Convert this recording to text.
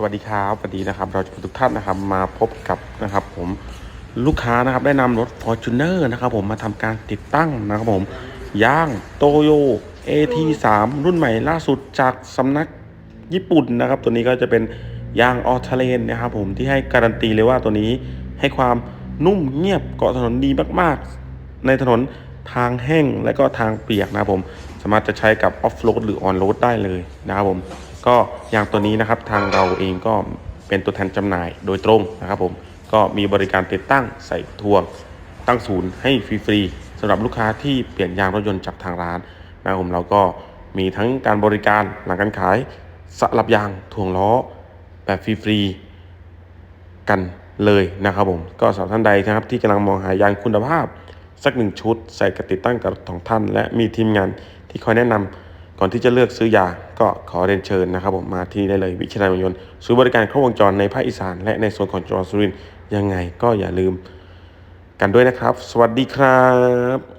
สวัสดีครับสวัสดีนะครับ เราจะทุกท่านนะครับมาพบกับนะครับ ผมลูกค้านะครับได้นำรถ Fortuner นะครับ ผมมาทำการติดตั้งนะครับผมย่างโตโย AT3 รุ่นใหม่ล่าสุดจากสำนักญี่ปุ่นนะครับ ตัวนี้ก็จะเป็นยางออทเลนนะครับ ผมที่ให้การันตีเลยว่าตัวนี้ให้ความนุ่มเงียบเกาะถนนดีมาก ๆ ในถนนทางแห้งและก็ทางเปียกนะครับผมสามารถจะใช้กับออฟโรดหรือออนโรดได้เลยนะครับผม ก็อย่างตัวนี้นะครับทางเราเองก็เป็นตัวแทนจำหน่ายโดยตรงนะครับผมก็มีบริการติดตั้งใส่ทวงตั้งศูนย์ให้ฟรีๆสำหรับลูกค้าที่เปลี่ยนยางรถยนต์จากทางร้านนะครับผมเราก็มีทั้งการบริการหลังการขายสลับยางถ่วงล้อแบบฟรีๆกันเลยนะครับผมก็สำหรับท่านใดนะครับที่กำลังมองหายางคุณภาพ สักหนึ่งชุด ใส่กระติดตั้งกับของท่าน และมีทีมงานที่คอยแนะนำ ก่อนที่จะเลือกซื้อยาก็ขอเรียนเชิญนะครับผมมาที่นี่ได้เลยวิชัยมยนต์ศูนย์บริการครบวงจรในภาคอีสาน และในโซนของจังหวัดสุรินทร์ยังไงก็อย่าลืมกันด้วยนะครับ สวัสดีครับ